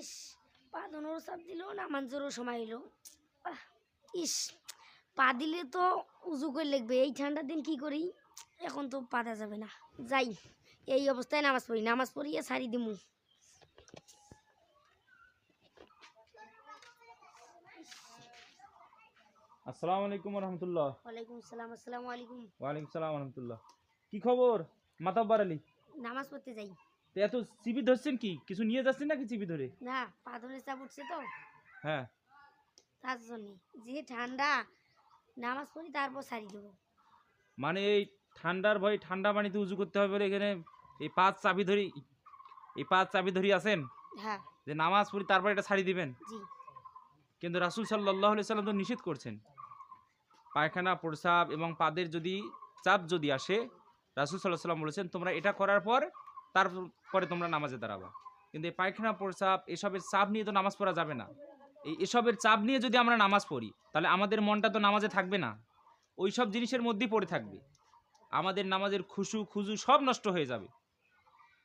ইস পা ধনোর চাপ দিল না মাঞ্জোরও সময় এলো ইস পা দিলে তো উজু করে লাগবে। এই ঠান্ডার দিন কি করি? এখন তো পা দেওয়া যাবে না। যাই এই অবস্থায় নামাজ পড়ি নামাজ পড়িয়ে সারি দিমু। আসসালামু আলাইকুম রহমতুল্লাহ ওয়ালাইকুম আসসালাম আসসালামু আলাইকুম। ওয়ালাইকুম সালাম রহমতুল্লাহ কি খবর? মাতাব্বার আলী। নামাজ পড়তে যাই। তো এত চিবি ধরছেন কি? কিছু নিয়ে যাচ্ছেন নাকি চিবি ধরে? না পা ধরে চাপ উঠছে তো। হ্যাঁ। তার জন্যে। যে ঠান্ডা নামাজ পড়ি তারপর সারি দেবো মানে এই ঠান্ডার ভয় ঠান্ডা পানিতে উজু করতে হবে বলে এখানে এই পাঁচ চাবি ধরি এই পাঁচ চাবি ধরি আছেন? হ্যাঁ। যে নামাজ পড়ি তারপর এটা ছাড়ি দিবেন? জি। কিন্তু রাসুল সাল্লাহ সাল্লাম তো নিষেধ করছেন। পায়খানা প্রসাব এবং পাদের যদি চাপ যদি আসে রাসুল সাল্লাহ সাল্লাম বলেছেন তোমরা এটা করার পর তারপরে তোমরা নামাজে দাঁড়াবা। কিন্তু এই পায়খানা প্রসাব এসবের চাপ নিয়ে তো নামাজ পড়া যাবে না। এই এসবের চাপ নিয়ে যদি আমরা নামাজ পড়ি তাহলে আমাদের মনটা তো নামাজে থাকবে না। ওই সব জিনিসের মধ্যেই পড়ে থাকবে। আমাদের নামাজের খুশু খুজু সব নষ্ট হয়ে যাবে।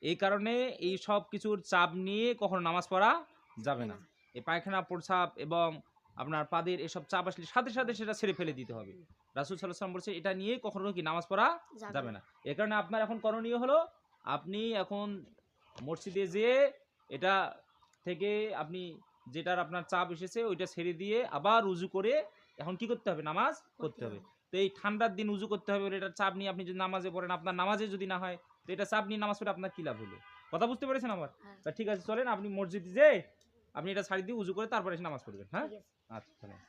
এই কারণে এই সব কিছুর চাপ নিয়ে কখনো নামাজ পড়া যাবে না। এই পায়খানা প্রসাব এবং আপনার পাদের এসব চাপ আসলে সাথে সাথে সেটা ছেড়ে ফেলে দিতে হবে। রাসুল সাল্লাহ বলছে এটা নিয়ে কখনো কি নামাজ পড়া যাবে না। এ কারণে আপনার এখন করণীয় হলো আপনি এখন মসজিদে যেয়ে এটা থেকে আপনি যেটার আপনার চাপ এসেছে ওইটা ছেড়ে দিয়ে আবার উজু করে এখন কি করতে হবে? নামাজ করতে হবে। তো এই ঠান্ডার দিন উজু করতে হবে এটার চাপ নিয়ে আপনি যদি নামাজে পড়েন আপনার নামাজে যদি না হয় তো এটা চাপ নিয়ে নামাজ পড়ে আপনার কী লাভ হলো? কথা বুঝতে পেরেছেন আমার? হ্যাঁ। তা ঠিক আছে চলেন আপনি মসজিদে যে আপনি এটা ছাড়ি দিয়ে উজু করে তারপরে এসে নামাজ পড়বেন হ্যাঁ? আচ্ছা চলেন